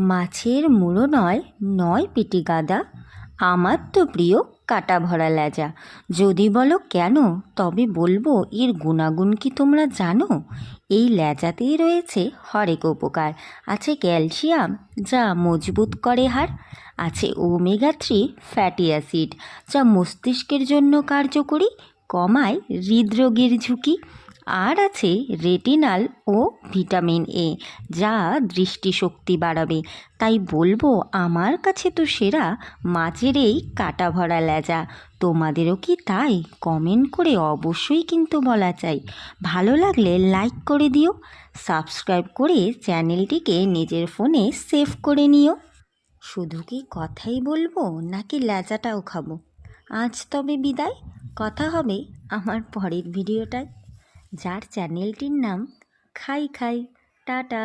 মাছের মুড়ো নয় নয় পেটে গাদা। আমার তো প্রিয় কাটা ভরা লেজা যদি বলো কেন, তবে বলব এর গুণাগুণ কি তোমরা জানো? এই লেজাতেই রয়েছে হরেক উপকার। আছে ক্যালসিয়াম, যা মজবুত করে হাড়। আছে ওমেগা থ্রি ফ্যাটি অ্যাসিড, যা মস্তিষ্কের জন্য কার্যকরী, কমায় হৃদরোগের ঝুঁকি। আর আছে রেটিনাল ও ভিটামিন এ, যা দৃষ্টিশক্তি বাড়াবে। তাই বলব, আমার কাছে তো সেরা মাছের এই কাটা ভরা লেজা। তোমাদেরও কি তাই? কমেন্ট করে অবশ্যই কিন্তু বলা চাই। ভালো লাগলে লাইক করে দিও, সাবস্ক্রাইব করে চ্যানেলটিকে নিজের ফোনে সেভ করে নিও। শুধু কি কথাই বলব, নাকি লেজাটাও খাব? আজ তবে বিদায়, কথা হবে আমার পরের ভিডিওটায়। যার চ্যানেলটির নাম খাই খাই টাটা।